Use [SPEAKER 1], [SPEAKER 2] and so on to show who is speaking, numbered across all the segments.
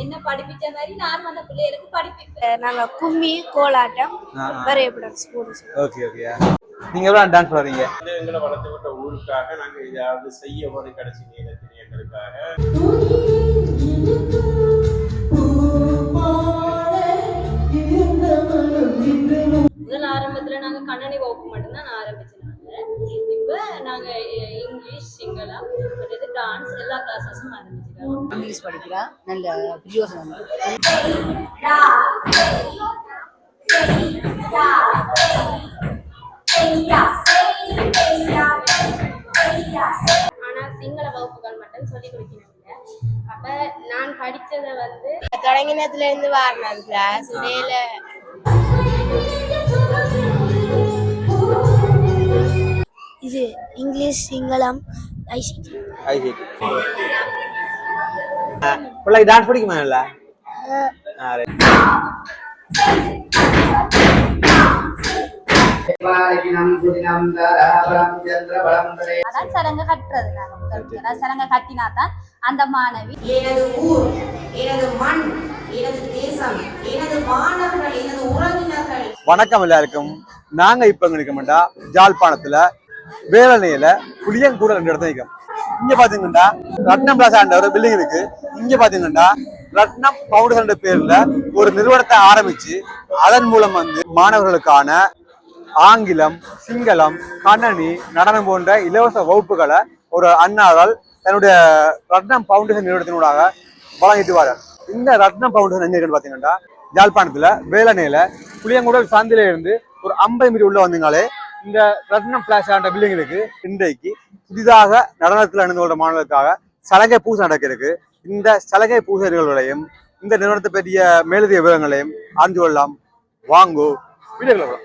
[SPEAKER 1] என்ன படிப்பிச்ச மாதிரி நான் அந்த பிள்ளைகளுக்கு படிப்பிப்பேன்.
[SPEAKER 2] நாங்க கும்மி கோலாட்டம். வரையப்படம்
[SPEAKER 3] ஓகே ஓகே நீங்க எவ்வளவு டான்ஸ்
[SPEAKER 4] வந்து எங்களை வளர்த்து விட்ட ஊருக்காக நாங்க ஏதாவது செய்ய ஒரு கடைசி நேரத்தில் எங்களுக்காக.
[SPEAKER 1] முதல் ஆரம்பத்துல நாங்க கண்ணனி வகுப்பு மட்டும்தான் இப்ப நாங்க இ- இங்கிலீஷ் சிங்களம் மற்றது டான்ஸ் எல்லா கிளாஸஸும் ஆரம்பிச்சிருக்கோம்
[SPEAKER 5] இங்கிலீஷ் படிக்கிறா? நல்ல பிரியோசனம்
[SPEAKER 2] ஆனா சிங்கள வகுப்புகள் மட்டும் சொல்லி கொடுக்கிறாங்க. அப்ப நான் படிச்சதை வந்து
[SPEAKER 6] தொடங்கினதுல இருந்து வாரினது கிளாஸ் இடையில
[SPEAKER 2] இது இங்கிலீஷ் சிங்களம் ஐசிடி
[SPEAKER 3] ஐசிடி பிள்ளைக்கு டான்ஸ் பிடிக்குமா இல்ல.
[SPEAKER 1] அதான் சடங்கு கட்டுறது முதலா சடங்கு கட்டினா தான் அந்த மாணவி.
[SPEAKER 7] எனது ஊர் எனது மண் எனது தேசம் எனது மாணவர்கள் எனது உறவினர்கள்.
[SPEAKER 3] வணக்கம் எல்லாருக்கும். நாங்க இப்ப எங்க நிற்கமாட்டா ஜாழ்ப்பாணத்துல வேலணையில புளியங்கூட ரெண்டு இடத்துல நிற்கும். இங்க பாத்தீங்கன்னா ரத்னம் பிளாசாண்ட ஒரு பில்டிங் இருக்கு. இங்க பாத்தீங்கன்னா ரத்னம் பவுடர் பேர்ல ஒரு நிறுவனத்தை ஆரம்பிச்சு அதன் மூலம் வந்து மாணவர்களுக்கான ஆங்கிலம் சிங்களம் கணனி நடனம் போன்ற இலவச வகுப்புகளை ஒரு அண்ணாவால் தன்னுடைய ரத்னம் பவுண்டேஷன் நிறுவனத்தினூடாக வழங்கிட்டு வரார். இந்த ரத்னம் பவுண்டேஷன் எங்க இருக்குன்னு பாத்தீங்கன்னா யாழ்ப்பாணத்துல வேலனையில புளியங்குடல் சாந்தில இருந்து ஒரு ஐம்பது மீட்டர் உள்ள வந்தீங்களே இந்த ரத்னம் பிளாசாண்ட பில்டிங்களுக்கு இன்றைக்கு புதிதாக நடனத்தில் அணிந்து கொண்ட மாணவர்களுக்காக சலகை பூசை நடக்கிறது இந்த சலகை பூசைகளையும் இந்த நிறுவனத்தை பற்றிய மேலதிக விவரங்களையும் அறிந்து கொள்ளலாம். வாங்கோ வீடியோக்குள்ள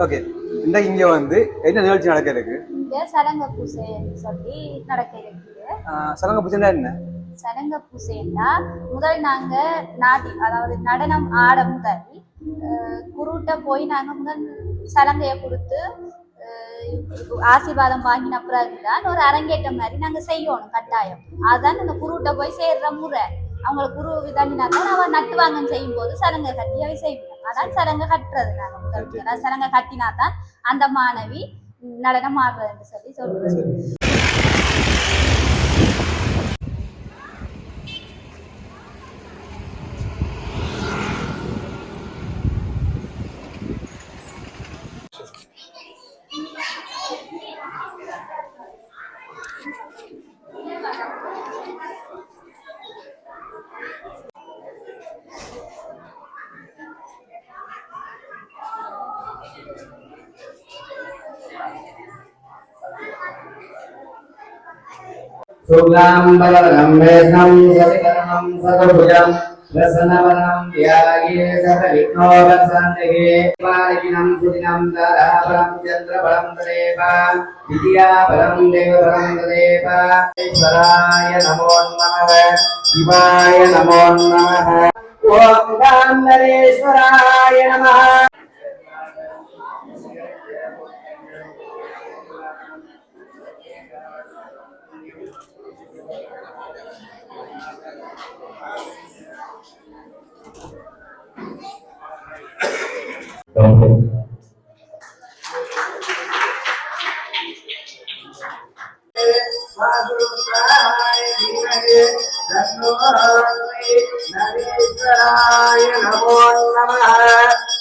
[SPEAKER 3] ஓகே. இன்றைக்கு இங்க வந்து என்ன நிகழ்ச்சி நடக்க இருக்கு
[SPEAKER 1] சடங்கு பூசைன்னு சொல்லி நடக்க இருக்குது
[SPEAKER 3] ஆஹ் சலங்க பூஜைன்னா என்ன?
[SPEAKER 1] சடங்கு பூசைன்னா முதல் நாங்க நாட்டி அதாவது நடனம் ஆட முதல் குருட்ட போய் நாங்க முதல் சலங்கையை கொடுத்து ஆசீர்வாதம் வாங்கின பிறகுதான் ஒரு அரங்கேற்றம் மாதிரி நாங்க செய்யணும் கட்டாயம். அதான் அந்த குருட்ட போய் சேர்ற முறை. அவங்கள குரு விதாண்டினா தான் அவ நட்டுவாங்கன்னு செய்யும் போது சலங்கை கட்டி அவை செய்வோம் அதான் சலங்கை கட்டுறது நாங்க. முதல் முதலா சலங்கை கட்டினா தான் அந்த மாணவி நடனம் ஆடுறதுன்னு சொல்லி சொல்றது
[SPEAKER 8] शुक्लाम्बरधरं वेदं शशिकर्णं सदभुजं प्रसन्नवदनं ध्याये सकविघ्नोपशान्तये पालिनं सुदिनं दाराबलं चन्द्रबलं तदेव विद्याबलं देवबलं तदेव ईश्वराय नमो नमः शिवाय नमो नमः ॐ गान्धरेश्वराय नमः நரேஸ்வராய நமோ நமः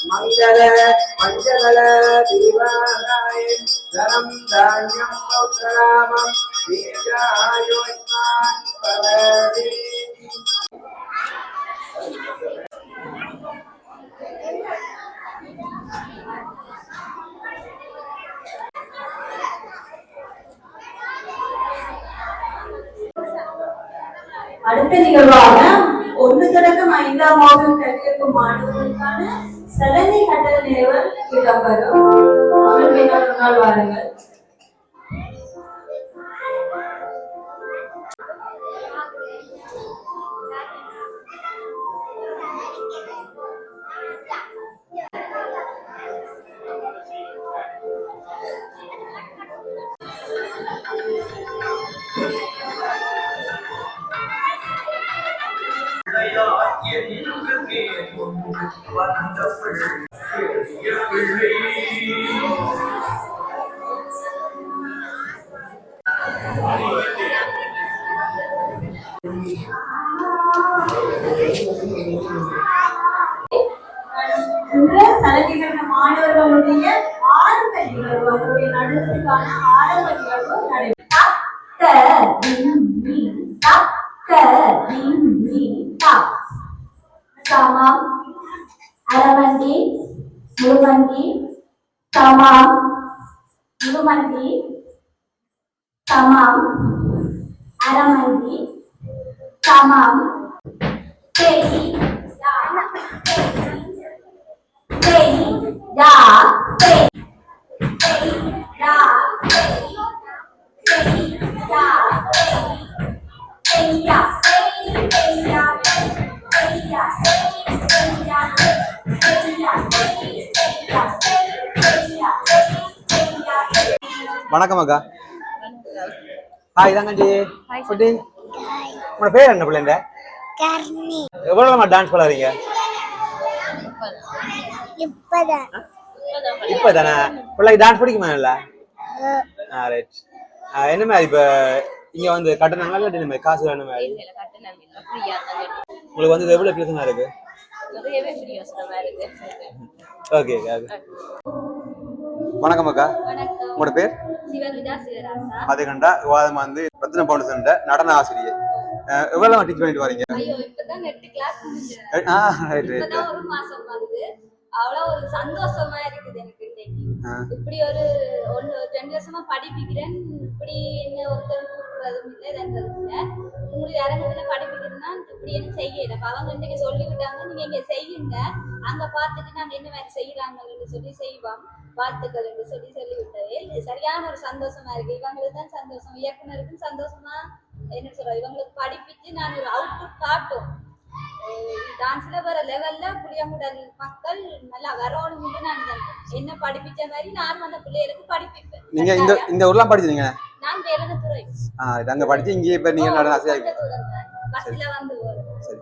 [SPEAKER 8] மங்கள பஞ்சகல தீபாராய தனம் தானியம் பௌத்தராமம் தீர்காயுஷ்மான் பவதி
[SPEAKER 9] அடுத்த நிகழ்வாக ஒன்று தொடக்கம் ஐந்தாம் வகுப்பு கற்கும் மாணவர்களுக்கான சலனை கட்ட நிறுவல் இடம்பெறும். அவர்கள் வாருங்கள். ஒரு நாள் வாருங்கள் இன்று ములుమంది తమాం ములుమంది తమాం అరమంది తమాం పేయి పేయి యా పేయి పేయి యా పేయి పేయి యా
[SPEAKER 3] வணக்கம் அக்கா. ஹாய் தாங்கஞ்சி குட்டி உங்களோட பேர் என்ன பிள்ளைங்க எவ்வளவு நம்ம டான்ஸ் பழகுறீங்க இப்பதானே பிள்ளைக்கு டான்ஸ் பிடிக்குமா இல்ல ரைட் என்ன மாதிரி இப்ப இங்க வந்து கட்டணங்களா என்ன மாதிரி காசு வேணும் மாதிரி? உங்களுக்கு வந்து எவ்வளவு பிரச்சனை இருக்கு. ஓகே ஓகே வணக்கம் அக்கா.
[SPEAKER 1] வணக்கம்.
[SPEAKER 3] உங்களோட பேர்?
[SPEAKER 1] சிவகிதா சிவராசா.
[SPEAKER 3] அது கண்டா விவாதம் வந்து ரத்ன பவுண்டேஷன் நடன ஆசிரியர் எவ்வளவு டீச் பண்ணிட்டு வரீங்க? ஆ ரைட் ரைட்
[SPEAKER 1] இப்பதான் ஒரு சந்தோஷமா இருக்குது எனக்கு. இப்படி ஒரு ஒன்று ரெண்டு வருஷமா படிப்பிக்கிறேன் இப்படி என்ன ஒருத்தர் கூப்பிடுறதும் இல்லை இதன்றதும் இல்லை. உங்களுக்கு அரங்கத்துல படிப்பிக்கிறதுனா இப்படி என்ன செய்யல. அப்ப அவங்க இன்னைக்கு சொல்லி விட்டாங்க நீங்க இங்க செய்யுங்க. அங்க பார்த்துட்டு நாங்க என்ன மாதிரி செய்யறாங்கன்னு சொல்லி செய்வோம். வாழ்த்துக்கள் என்று சொல்லி சொல்லி விட்டது இது சரியான ஒரு சந்தோஷமா இருக்கு. இவங்களுக்கு தான் சந்தோஷம். இயக்குனருக்கும் சந்தோஷமா என்ன சொல்றது? இவங்களுக்கு படிப்பிச்சு நான் ஒரு அவுட்புட் காட்டும். டான்ஸ்ல வர லெவல்ல புளியங்குடல் மக்கள் நல்லா வரணும்னு நான். என்ன படிப்பிச்ச மாதிரி நான் அந்த பிள்ளைகளுக்கு படிப்பிப்பேன்.
[SPEAKER 3] நீங்க இந்த இந்த ஊர்லாம் படிச்சீங்க
[SPEAKER 1] நான் வேலனத்துறை
[SPEAKER 3] ஆ இது அங்க படிச்சு இங்கே இப்ப நீங்க நடன ஆசிரியர்
[SPEAKER 1] பஸ்ல வந்து
[SPEAKER 3] சரி.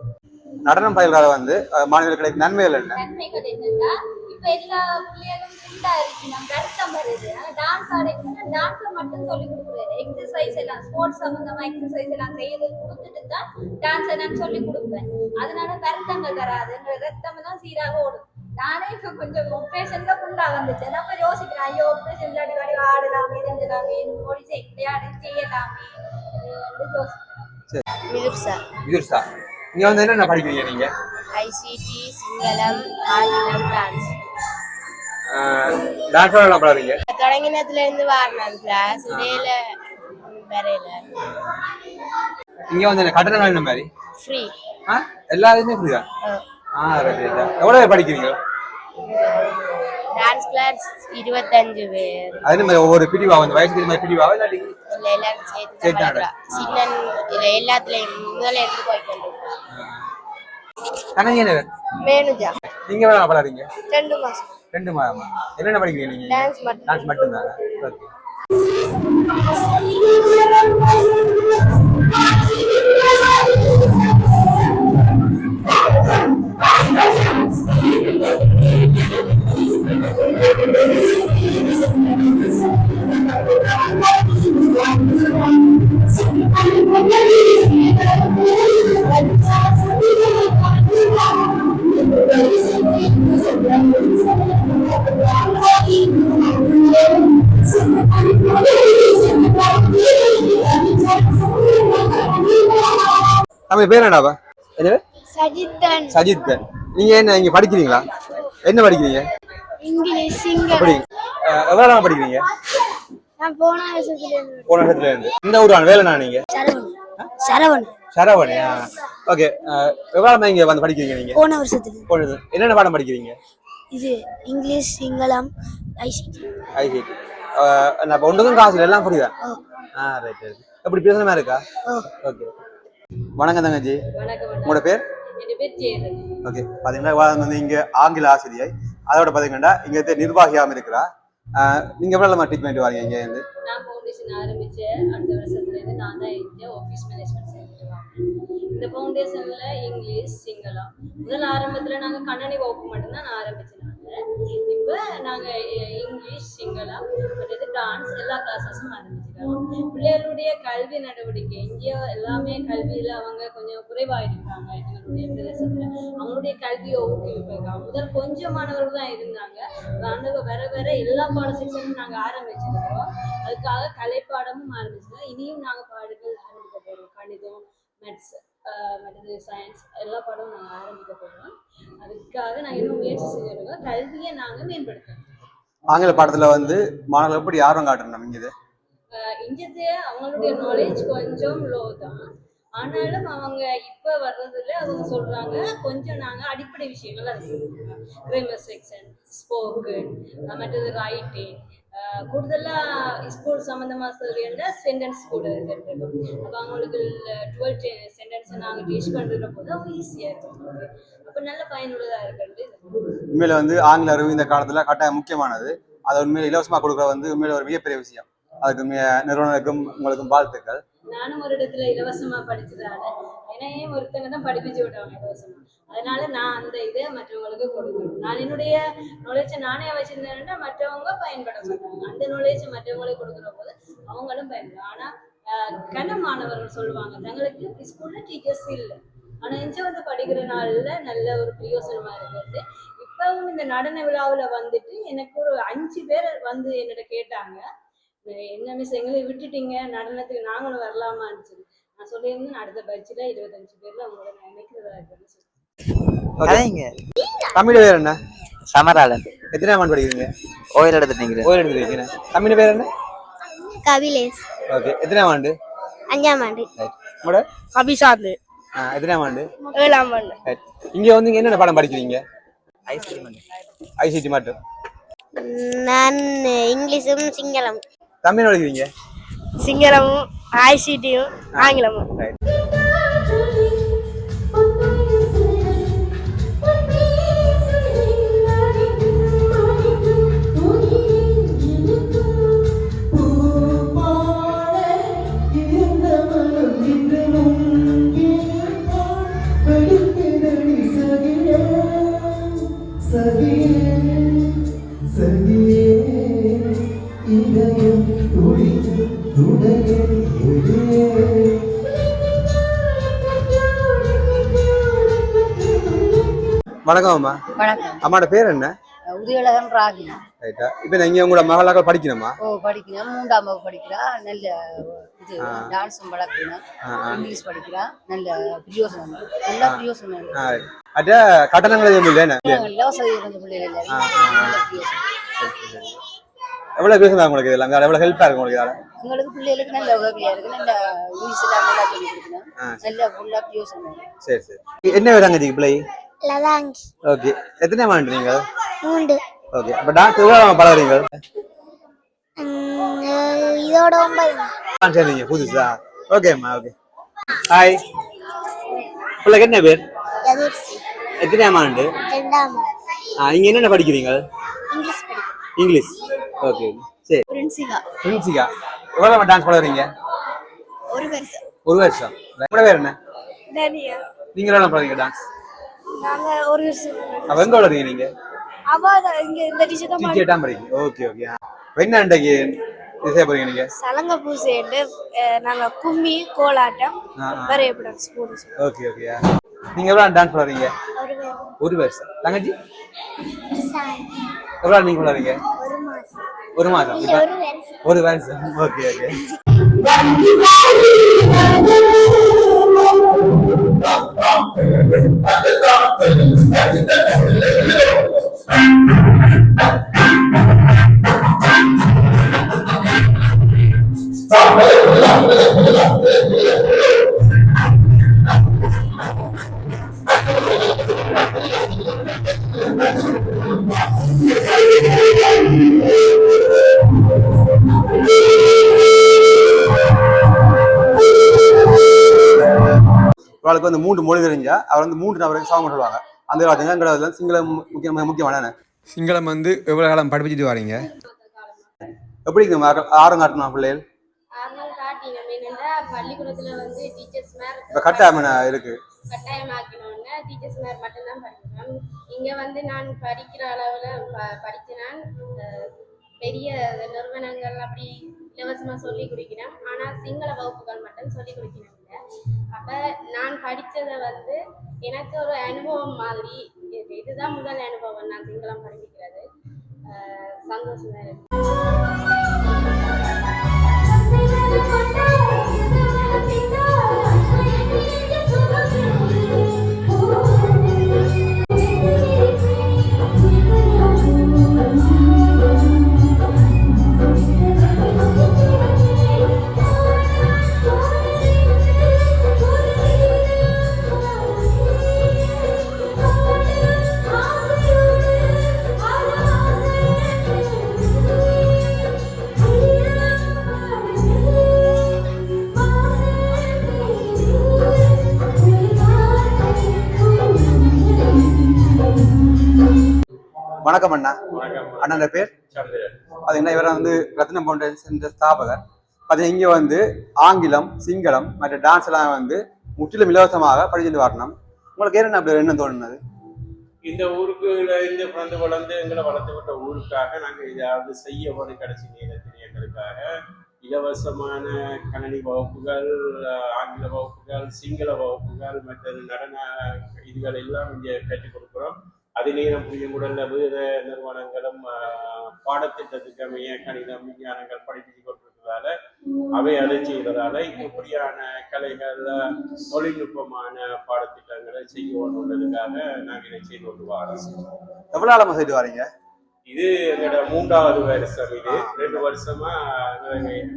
[SPEAKER 3] நடனம் பயில்றால வந்து மாணவர்களுக்கு நன்மைகள் என்ன?
[SPEAKER 1] நன்மைகள் என்னன்னா இப்ப எல்லா பிள்ளைகளும் குண்டா இருக்கு. நம்ம வருத்தம் வருது ஆனா டான்ஸ் ஆடினா டான்ஸ்ல மட்டும் சொல்லி கொடுக்குறாரு எக்ஸசைஸ் எல்லாம் ஸ்போர்ட்ஸ் சம்பந்தமா எக்ஸசைஸ் எல்லாம் செய்யறது கொடுத்துட்டு தான் டான்ஸை நான் சொல்லி கொடுப்பேன். அதனால வருத்தங்கள் வராது. ரத்தம் எல்லாம் சீராக ஓடும். நானே இப்ப கொஞ்சம் ஆப்ரேஷன்ல குண்டா வந்துட்டேன். அப்ப யோசிக்கிறேன் ஐயோ ஆப்ரேஷன் இல்லாட்டி வாடி ஆடலாமே இருந்தலாமே ஓடி செய்யலாமே செய்யலாமே யோசிக்கிறேன்.
[SPEAKER 3] இங்க வந்து என்னென்ன படிக்கிறீங்க நீங்க?
[SPEAKER 6] ஐசிடி சிங்களம் ஆங்கிலம் டான்ஸ்
[SPEAKER 3] டான்ஸ் எல்லாம் பழகுறீங்க
[SPEAKER 6] தொடங்கினதுல இருந்து வாரினேன் கிளாஸ் இடையில வரையில
[SPEAKER 3] இங்க வந்து கட்டணங்கள் என்ன மாதிரி?
[SPEAKER 6] ஃப்ரீ
[SPEAKER 3] ஆ? எல்லாருமே ஃப்ரீயா ஆ? ரைட் எவ்வளவு படிக்கிறீங்க?
[SPEAKER 6] டான்ஸ் கிளாஸ் இருபத்தஞ்சு பேர்.
[SPEAKER 3] அது மாதிரி ஒவ்வொரு பிரிவா? வந்து வயசுக்கு மாதிரி பிரிவா
[SPEAKER 6] இல்ல எல்லாரும் சேர்த்து தான் இல்ல எல்லாத்துலயும் முதல்ல
[SPEAKER 3] தனங்க என்ன?
[SPEAKER 6] மேனுஜா.
[SPEAKER 3] நீங்க எவ்வளவு பழகுறீங்க
[SPEAKER 6] ரெண்டு மாசம்.
[SPEAKER 3] ரெண்டு மாதமா என்னென்ன படிக்கிறீங்க நீங்க?
[SPEAKER 6] டான்ஸ் மட்டும்.
[SPEAKER 3] டான்ஸ் மட்டும்தான்? ஓகே நம்ம பேர் என்னடாப்பா என்ன
[SPEAKER 6] சஜித்தன்.
[SPEAKER 3] சஜித் நீங்க என்ன இங்க படிக்கிறீங்களா? என்ன படிக்கிறீங்க?
[SPEAKER 6] இங்கிலீஷ்
[SPEAKER 3] அப்படி. எவ்வளவு நாள் படிக்கிறீங்க?
[SPEAKER 6] நான் போன வருஷத்துல
[SPEAKER 3] போன இடத்துல இருந்து இந்த வேலை நான் நீங்க?
[SPEAKER 6] சரவணன். சரவணன்.
[SPEAKER 3] சரவணையா? ஓகே எவ்வளவு இங்க வந்து படிக்கிறீங்க நீங்க?
[SPEAKER 6] போன வருஷத்துக்கு.
[SPEAKER 3] போனது. என்னென்ன பாடம் படிக்கிறீங்க?
[SPEAKER 6] இது இங்கிலீஷ் சிங்களம் ஐசிடி
[SPEAKER 3] ஐசிடி நான் இப்போ ஒன்றுக்கும் காசு எல்லாம் புரியுதா ஆ ரைட் ரைட் எப்படி பேசுன மாதிரி இருக்கா ஓகே வணக்கம் தங்கச்சி.
[SPEAKER 2] வணக்கம்
[SPEAKER 3] உங்களோட பேர்? ஓகே பாத்தீங்கன்னா இவ வந்து இங்க ஆங்கில ஆசிரியை. அதோட பாத்தீங்கன்னா இங்க நிர்வாகியாம இருக்கிறா. ஆஹ் நீங்க எவ்வளவு ட்ரீட்மெண்ட் வரீங்க இங்க இருந்து?
[SPEAKER 2] நான் ஃபவுண்டேஷன் ஆரம்பிச்ச அடுத்த வருஷத்துல இருந்து நான் தான் இங்கே ஆஃபீஸ் மேனேஜ்மெண்ட் செஞ்சுட்டு வாங்க இந்த ஃபவுண்டேஷனில் இங்கிலீஷ் சிங்களம் முதல் ஆரம்பத்துல நாங்க கண்ணனி வகுப்பு மட்டும்தான் நான் ஆரம்பிச்சேன். இப்போ நாங்கள் இங்கிலீஷ் சிங்களம் அடுத்து டான்ஸ் எல்லா கிளாஸஸும் ஆரம்பிச்சிருக்கோம் பிள்ளைகளுடைய கல்வி நடவடிக்கை இங்கேயோ எல்லாமே கல்வியில் அவங்க கொஞ்சம் குறைவாக இருக்காங்க எங்களுடைய பிரதேசத்தில். அவங்களுடைய கல்வியை ஊக்குவிப்பாங்க முதல் கொஞ்சம் மாணவர்கள் தான் இருந்தாங்க. ஆண்டு வர வர எல்லா பாட செக்ஷனும் நாங்கள் ஆரம்பிச்சிருக்கிறோம் அதுக்காக கலைப்பாடமும் ஆரம்பிச்சிருக்கோம். இனியும் நாங்கள் பாடங்கள் ஆரம்பிக்க போகிறோம் கணிதம் மேத்ஸ் மற்றது சயின்ஸ் எல்லா பாடமும் நாங்க ஆரம்பிக்க போறோம் அதுக்காக நாங்க இன்னும் முயற்சி செஞ்சிருக்கோம் கல்வியை நாங்க மேம்படுத்தணும்
[SPEAKER 3] ஆங்கில பாடத்துல வந்து மாணவர்கள் எப்படி ஆர்வம் காட்டணும் இங்க
[SPEAKER 2] இஞ்சது அவங்களுடைய நாலேஜ் கொஞ்சம் லோ தான். ஆனாலும் அவங்க இப்போ வர்றதுல அவங்க சொல்றாங்க கொஞ்சம் நாங்க அடிப்படை விஷயங்கள் அது கிராமர் செக்ஷன் ஸ்போக்கன் மற்றது ரைட்டிங் கூடுதலா ஸ்கூல் சம்மந்தமாக சொல்லியிருந்தா சென்டென்ஸ் கூட இருக்கும் அப்போ அவங்களுக்கு டுவெல் சென்டென்ஸ் நாங்க டீச் பண்ணுற போது அவங்க ஈஸியாக இருக்கும் அப்போ நல்ல பயனுள்ளதா இருக்கிறது.
[SPEAKER 3] உண்மையில வந்து ஆங்கில அறிவு இந்த காலத்துல கட்டாயம் முக்கியமானது. அது உண்மையில இலவசமா கொடுக்குறது வந்து உண்மையில ஒரு மிகப்பெரிய விஷயம். அதுக்கு நிறுவனருக்கும் உங்களுக்கும் வாழ்த்துக்கள்.
[SPEAKER 2] நானும் ஒரு இடத்துல இலவசமா படிச்சதால என்னையும் ஒருத்தங்க தான் படிப்பிச்சு விட்டாங்க இலவசமா. அதனால நான் அந்த இதை மற்றவங்களுக்கு கொடுக்கணும். நான் என்னுடைய நாலேஜை நானே வச்சிருந்தேன்னா மற்றவங்க பயன்பட மாட்டாங்க. அந்த நாலேஜ் மற்றவங்களுக்கு கொடுக்குற போது அவங்களும் பயன்படும் ஆனா கன மாணவர்கள் சொல்லுவாங்க தங்களுக்கு ஸ்கூல்ல டீச்சர்ஸ் இல்லை. ஆனா இங்க வந்து படிக்கிற நாள்ல நல்ல ஒரு பிரயோசனமா இருக்கிறது இப்பவும் இந்த நடன விழாவில் வந்துட்டு எனக்கு ஒரு அஞ்சு பேர் வந்து என்னிட்ட கேட்டாங்க. என்ன மிஸ் எங்களை விட்டுட்டீங்க நடனத்துக்கு நாங்களும் வரலாமான்னு சொல்லி நான் சொல்லியிருந்தேன். அடுத்த பட்சில் இருபத்தஞ்சு பேர்ல அவங்களோட நான் நினைக்கிறதா இருக்குன்னு
[SPEAKER 3] தமிழ் பேர் என்ன?
[SPEAKER 10] சமராலன்
[SPEAKER 3] எத்தனை ஆண்டு படிக்கிறீங்க?
[SPEAKER 10] ஓயில் எடுத்துட்டீங்க
[SPEAKER 3] ஓய்வு எடுத்துருக்கீங்க தமிழ் பேர் என்ன?
[SPEAKER 6] கபிலேஷ்.
[SPEAKER 3] ஓகே எத்தனை ஆண்டு
[SPEAKER 6] அஞ்சாம் ஆண்டு.
[SPEAKER 3] உங்களோட?
[SPEAKER 6] கபிசாந்து
[SPEAKER 3] ஆ, எத்தனை ஆண்டு
[SPEAKER 6] ஏழாம் ஆண்டு.
[SPEAKER 3] இங்க வந்து இங்க என்னென்ன பாடம் படிக்கிறீங்க? ஐசிடி மட்டும்.
[SPEAKER 6] நான் இங்கிலீஷும் சிங்களம்.
[SPEAKER 3] தமிழ் படிக்கிறீங்க?
[SPEAKER 6] சிங்களமும் ஐசிடியும் ஆங்கிலமும்.
[SPEAKER 3] வணக்கம் அம்மா.
[SPEAKER 5] வணக்கம்.
[SPEAKER 3] அம்மாவோட பேர் என்ன?
[SPEAKER 5] உதயழகன் ராகி
[SPEAKER 3] ரைட்டா. இப்போ நீங்க உங்களோட மகளாக படிக்கணுமா?
[SPEAKER 5] ஓ படிக்கிறேன் மூன்றாம் வகுப்பு படிக்கிறா. நல்ல இது. டான்ஸும்
[SPEAKER 3] ஆ.
[SPEAKER 5] இங்கிலீஷ் படிக்கிறா. நல்ல பிரியோசனம். நல்ல பிரியோசனம்
[SPEAKER 3] ஆ, அட்ட கட்டணங்கள் எதுவும் இல்லை
[SPEAKER 5] இலவசதி கொஞ்சம் பிள்ளைகள்
[SPEAKER 3] எவ்வளவு பேசுனா உங்களுக்கு இதெல்லாம்? எவ்வளவு ஹெல்ப்பா இருக்கு உங்களுக்கு இதால
[SPEAKER 5] எங்களுக்கு பிள்ளைகளுக்கு நல்ல உதவியா இருக்கு. நல்ல இங்கிலீஷ் எல்லாம் நல்லா சொல்லி கொடுக்கணும். நல்ல ஃபுல்லா பிரியோசனம்.
[SPEAKER 3] சரி சரி. என்ன வேறாங்க பிள்ளை?
[SPEAKER 6] லதாங்கி.
[SPEAKER 3] ஓகே. எத்தனை ஆண்டு நீங்க?
[SPEAKER 6] மூண்டு
[SPEAKER 3] ஓகே. அப்ப டாக்டர் எவ்வளவு பழகுறீங்க?
[SPEAKER 6] இதோட ஒன்பது.
[SPEAKER 3] ஆ, சரிங்க புதுசா? ஓகேம்மா ஓகே ஹாய் பிள்ளைக்கு என்ன பேர்? எத்தனை ஆண்டு
[SPEAKER 6] ரெண்டாம்.
[SPEAKER 3] ஆ, நீங்க என்னென்ன படிக்கிறீங்க?
[SPEAKER 6] English
[SPEAKER 3] English. ஓகே சரி.
[SPEAKER 6] பிரின்சிகா.
[SPEAKER 3] பிரின்சிகா. எவ்வளவு டான்ஸ் பழகுறீங்க?
[SPEAKER 6] ஒரு வருஷம்.
[SPEAKER 3] ஒரு வருஷம். உங்களோட பேர் என்ன? நீங்க எவ்வளவு பழகுறீங்க டான்ஸ்
[SPEAKER 6] நாங்க ஒரு வருஷம்
[SPEAKER 3] அப்ப எங்க வளர்றீங்க நீங்க?
[SPEAKER 6] அவ இங்க இந்த டீச்சர் தான்
[SPEAKER 3] டிக்கெட்டா படிக்கிறீங்க ஓகே ஓகே என்ன போறீங்க நீங்க?
[SPEAKER 6] சலங்க பூசைண்டு நாங்க கும்மி கோலாட்டம்
[SPEAKER 3] ஆ.
[SPEAKER 6] வரையப்படும் ஸ்கூல்
[SPEAKER 3] ஓகே ஓகே நீங்க எவ்வளவு டான்ஸ் பழகுறீங்க
[SPEAKER 6] ஒரு
[SPEAKER 3] ஒரு வருஷம். தங்கச்சி? எவ்வளவு நீங்க பழகுறீங்க
[SPEAKER 6] ஒரு மாசம்.
[SPEAKER 3] ஒரு மாதம்
[SPEAKER 6] இல்ல, ஒரு வருஷம்.
[SPEAKER 3] ஒரு வருஷம். Okay okay
[SPEAKER 9] Thank you.
[SPEAKER 3] அவளுக்கு வந்து மூன்று மொழி தெரிஞ்சா அவர் வந்து மூன்று நபருக்கு சமம் சொல்லுவாங்க. அந்த எங்களை சிங்களம் முக்கியமாக முக்கியமான சிங்களம் வந்து எவ்வளோ காலம் படிப்பிச்சுட்டு வரீங்க? எப்படிங்க மக- ஆரம் காட்டணும் பிள்ளைகள்?
[SPEAKER 6] பள்ளிக்கூடத்துல வந்து டீச்சர்ஸ் மேர்
[SPEAKER 3] இப்போ இருக்கு?
[SPEAKER 6] கட்டாயமாக்கினோடனே டீச்சர்ஸ் மேர் மட்டும்தான் படிக்கணும். இங்க வந்து நான் படிக்கிற அளவுல ப- படிச்சு நான் அஹ், பெரிய நிறுவனங்கள் அப்படி இலவசமா சொல்லி கொடுக்கிறேன். ஆனா சிங்கள வகுப்புகள் மட்டும் சொல்லி கொடுக்கிறேன். இருக்கேன் அப்ப நான் படித்ததை வந்து எனக்கு ஒரு அனுபவம் மாதிரி. இது இதுதான் முதல் அனுபவம் நான் சிங்களம் படிக்கிறது. சந்தோஷமாக சந்தோஷமா இருக்கு.
[SPEAKER 3] வணக்கம் அண்ணா. அண்ணன் பேர்? பார்த்தீங்கன்னா இவரை வந்து ரத்னம் ஃபவுண்டேஷன் ஸ்தாபகர். பார்த்தீங்கன்னா இங்கே வந்து ஆங்கிலம் சிங்களம் மற்ற டான்ஸ் எல்லாம் வந்து முற்றிலும் இலவசமாக படிச்சுட்டு வரணும். உங்களுக்கு என்ன அப்படி என்ன தோணுனது
[SPEAKER 4] இந்த ஊருக்கு இருந்து பிறந்து வளர்ந்து எங்களை வளர்த்து விட்ட ஊருக்காக நாங்கள் ஏதாவது செய்ய ஒரு கடைசி நேரத்தில் எங்களுக்காக இலவசமான கணனி வகுப்புகள் ஆங்கில வகுப்புகள் சிங்கள வகுப்புகள் மற்றது நடன இதுகள் எல்லாம் இங்கே கற்றுக் கொடுக்குறோம். அதே நேரம் புளியங்குடல்ல வேறு நிறுவனங்களும் அஹ், பாடத்திட்டத்துக்கு அமைய கணிதம் விஞ்ஞானங்கள் படிப்பிச்சு கொண்டிருக்கிறதால அவை அதை செய்வதால இப்படியான கலைகள் தொழில்நுட்பமான பாடத்திட்டங்களை செய்யணுன்றதுக்காக நாங்கள் இதை செய்து கொண்டு வரோம்.
[SPEAKER 3] எவ்வளோ செய்து வரீங்க
[SPEAKER 4] இது எங்களோட மூன்றாவது வருஷம் இது. ரெண்டு வருஷமா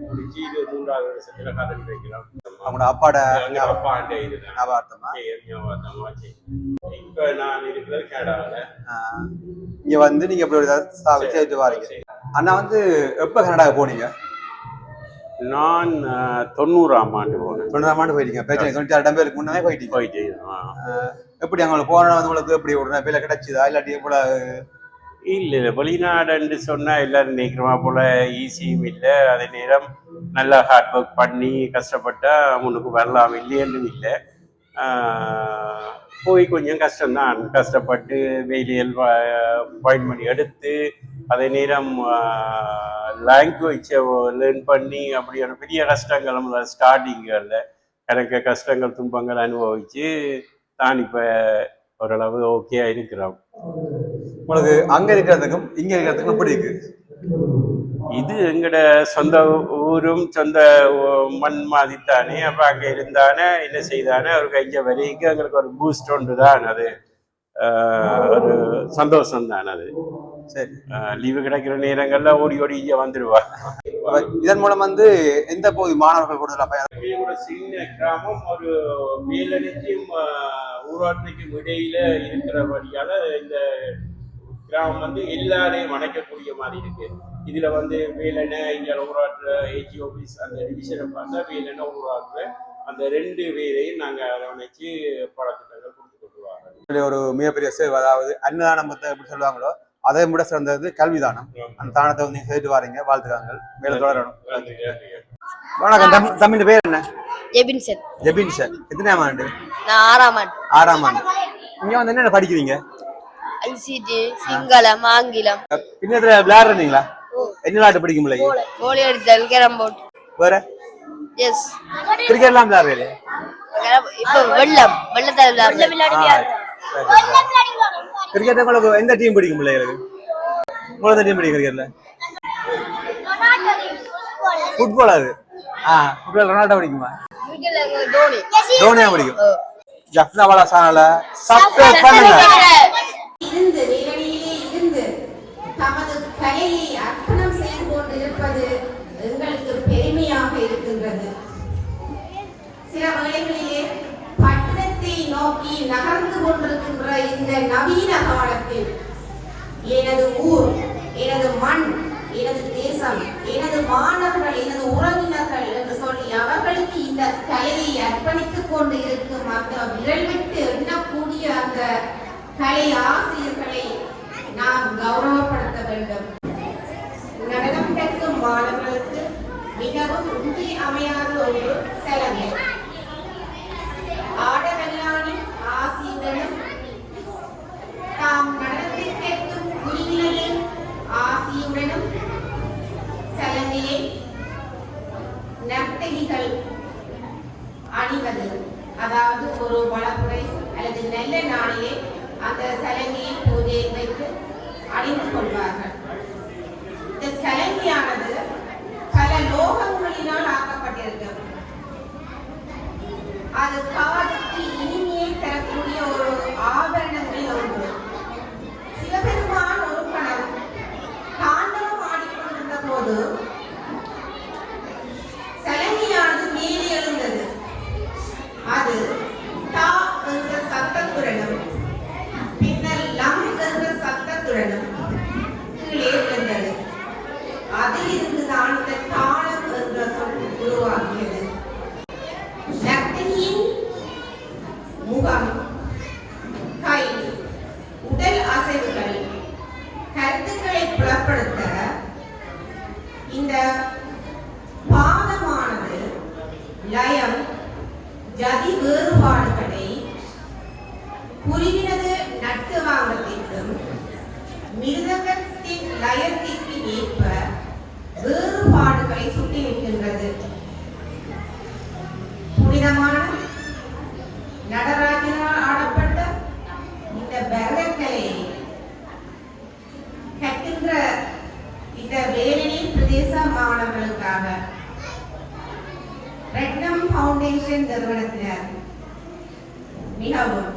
[SPEAKER 4] முடிச்சு இது மூன்றாவது வருஷத்துல கதறி வைக்கிறோம்
[SPEAKER 3] அவங்களோட அப்பாட ஞாபகார்த்தமா?
[SPEAKER 4] இப்ப நான் இருக்கிறது கனடாவில்
[SPEAKER 3] இங்கே வந்து நீங்கள் இப்படி ஒரு செய்துட்டு வரீங்க. அண்ணா வந்து எப்போ கனடாவுக்கு போனீங்க?
[SPEAKER 4] நான் தொண்ணூறாம் ஆண்டு போனேன்.
[SPEAKER 3] தொண்ணூறாம் ஆண்டு போயிட்டீங்க. பிரச்சனை தொண்ணூற்றி ஆறு பேருக்கு முன்னே போயிட்டீங்க.
[SPEAKER 4] போயிட்டு ஆ.
[SPEAKER 3] எப்படி அவங்களுக்கு போன வந்து உங்களுக்கு எப்படி உடனே வேலை கிடைச்சதா? இல்லாட்டி எவ்வளோ
[SPEAKER 4] இல்லை இல்லை. வெளிநாடுன்னு சொன்னால் எல்லாரும் நினைக்கிறமா போல ஈஸியும் இல்லை. அதே நேரம் நல்லா ஹார்ட் ஒர்க் பண்ணி கஷ்டப்பட்டால் முன்னுக்கு வரலாம் இல்லையன்னு இல்லை. போய் கொஞ்சம் கஷ்டம்தான். கஷ்டப்பட்டு வெயிலியல் பாயிண்ட் பண்ணி எடுத்து அதே நேரம் லாங்குவேஜை லேர்ன் பண்ணி அப்படியான பெரிய கஷ்டங்கள் ஸ்டார்டிங்கில் எனக்கு கஷ்டங்கள் துன்பங்கள் அனுபவித்து தான் இப்போ ஓரளவு ஓகே இருக்கிறோம்
[SPEAKER 3] உங்களுக்கு அங்கே இருக்கிறதுக்கும் இங்கே இருக்கிறதுக்கும் எப்படி இருக்கு?
[SPEAKER 4] இது எங்கட சொந்த ஊரும் சொந்த மண் மாதிரி தானே. அப்போ அங்கே இருந்தானே என்ன செய்தானே அவருக்கு இங்கே வரைக்கும் எங்களுக்கு ஒரு பூஸ்ட் ஒன்று தான் அது ஒரு சந்தோஷம் தான் அது. லீவு கிடைக்கிற நேரங்கள்ல ஓடி ஓடி இங்கே வந்துடுவா
[SPEAKER 3] இதன் மூலம் வந்து எந்த பகுதி மாணவர்கள் கூடுதலாக
[SPEAKER 4] ஒரு சின்ன கிராமம் ஒரு வேலனுக்கும் ஊராட்சிக்கும் இடையில இருக்கிறபடியால இந்த கிராமம் வந்து எல்லாரையும் வணக்கக்கூடிய மாதிரி இருக்கு. இதுல வந்து வேலனை இங்க ஊராட்சி ஏஜி ஆபீஸ் அந்த டிவிஷனை பார்த்தா வேலனை ஊராட்சி அந்த ரெண்டு பேரையும் நாங்க அரவணைச்சு பாடத்திட்டங்கள் கொடுத்து கொண்டு வரோம்
[SPEAKER 3] ஒரு மிகப்பெரிய சேவை அதாவது அன்னதானம் பத்த எப்படி சொல்லுவாங்களோ அதை விட சிறந்தது கல்விதானம். அந்த தானத்தை வந்து நீங்க செய்துட்டு வாரீங்க. வாழ்த்துக்காங்கள் மேல தொடரணும். வணக்கம். தம் தம்பின் பேர் என்ன?
[SPEAKER 6] ஜெபின் சார்.
[SPEAKER 3] ஜெபின் சார். எத்தனாம் ஆண்டு?
[SPEAKER 6] நான் ஆறாம் ஆண்டு.
[SPEAKER 3] ஆறாம் ஆண்டு. இங்க வந்து என்ன படிக்கிறீங்க?
[SPEAKER 6] ஐசிடி சிங்களம் ஆங்கிலம்.
[SPEAKER 3] பின்னத்துல விளையாடுறீங்களா என்ன விளையாட்டு பிடிக்கும் பிள்ளைங்க
[SPEAKER 6] கோழி அடித்தல் கேரம் போர்ட்.
[SPEAKER 3] வேற?
[SPEAKER 6] எஸ்
[SPEAKER 3] கிரிக்கெட் எல்லாம் விளையாடுறீங்க?
[SPEAKER 6] இப்போ வெள்ளம். வெள்ளத்தில் விளையாடு
[SPEAKER 3] கிரிக்கெட் உங்களுக்கு எந்த டீம் பிடிக்கும் பிள்ளைகளுக்கு? உங்களுக்கு எந்த டீம் பிடிக்கும் கிரிக்கெட்ல ஃபுட்பால் அது. ஆ ஃபுட்பால் ரொனால்டோ பிடிக்குமா? தோனியா பிடிக்கும். ஜப்னாவாலா சானல. சப்ஸ்கிரைப் பண்ணுங்க.
[SPEAKER 7] இருந்து நேரடியிலே இருந்து தமது கலையை அர்ப்பணம் செய்து கொண்டிருப்பது எங்களுக்கு பெருமையாக இருக்கின்றது. சில வேளைகளிலே நோக்கி நகர்ந்து கொண்டிருக்கின்ற இந்த நவீன காலத்தில் எனது ஊர் எனது மண் எனது தேசம் எனது மாணவர்கள் எனது உறவினர்கள் என்று சொல்லி அவர்களுக்கு இந்த கலையை அர்ப்பணித்துக் கொண்டு இருக்கும் அந்த விரல் விட்டு எண்ணக்கூடிய அந்த கலை ஆசிரியர்களை நாம் கௌரவப்படுத்த வேண்டும். நடனம் கற்கும் மாணவர்களுக்கு மிகவும் இன்றி அமையாத ஒரு செலவு. ஆடை Thank you. ரெட்னம் ஃபவுண்டேஷன் நிறுவனத்தினர் மிகவும்